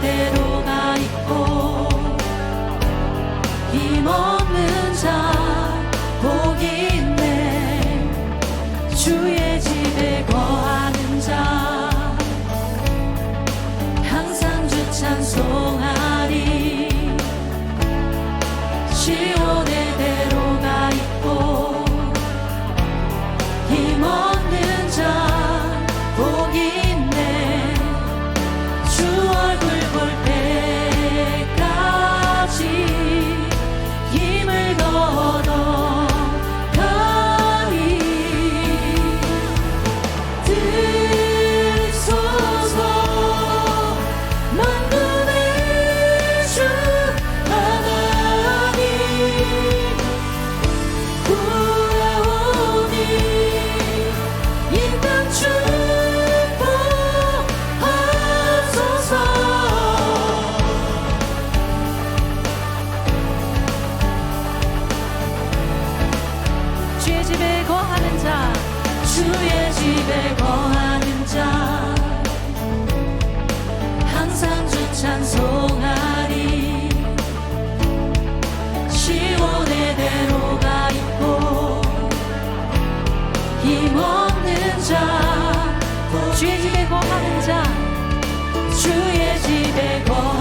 てろが一歩。 대로가 있고 힘없는 자 주의 집에 거하는 자 주의 집에 거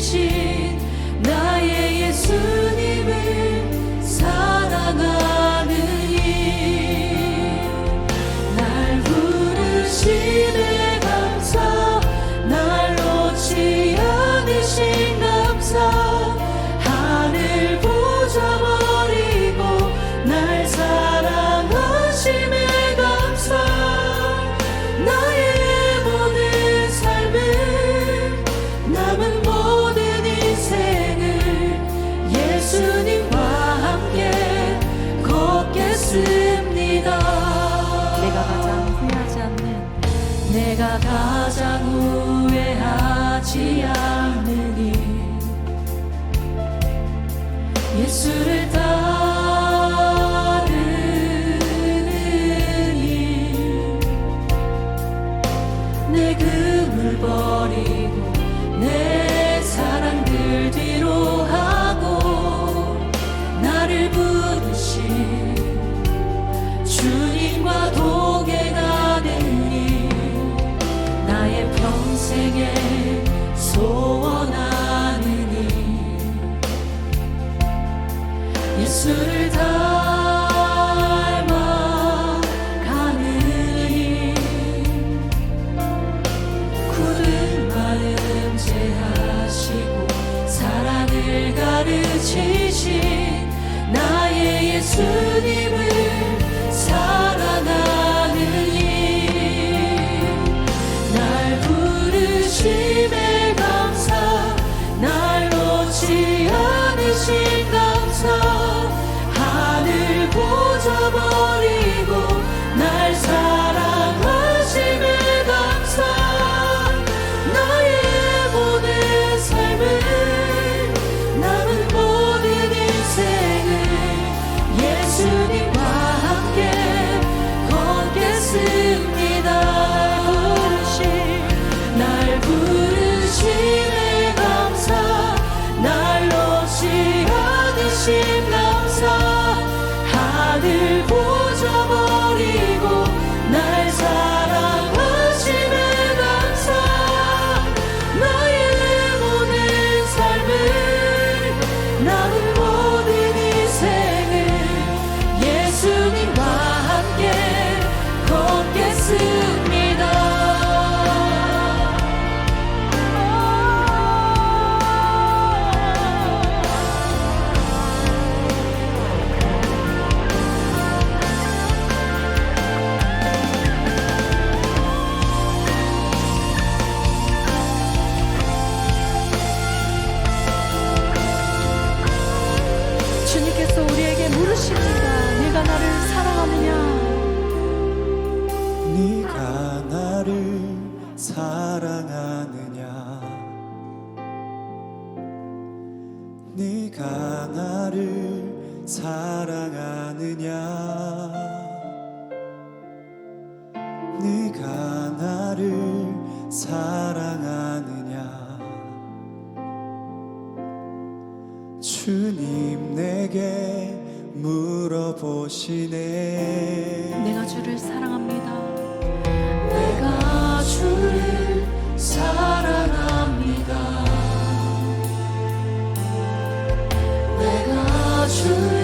自。 하지 않으니. 예수를 she may 사랑하느냐? 네가 나를 사랑하느냐? 네가 나를 사랑하느냐? 네가 나를 사랑하느냐? 주님 내게 물어보시네. 내가 주를 사랑합니다. 내가 주를 사랑합니다. 내가 주를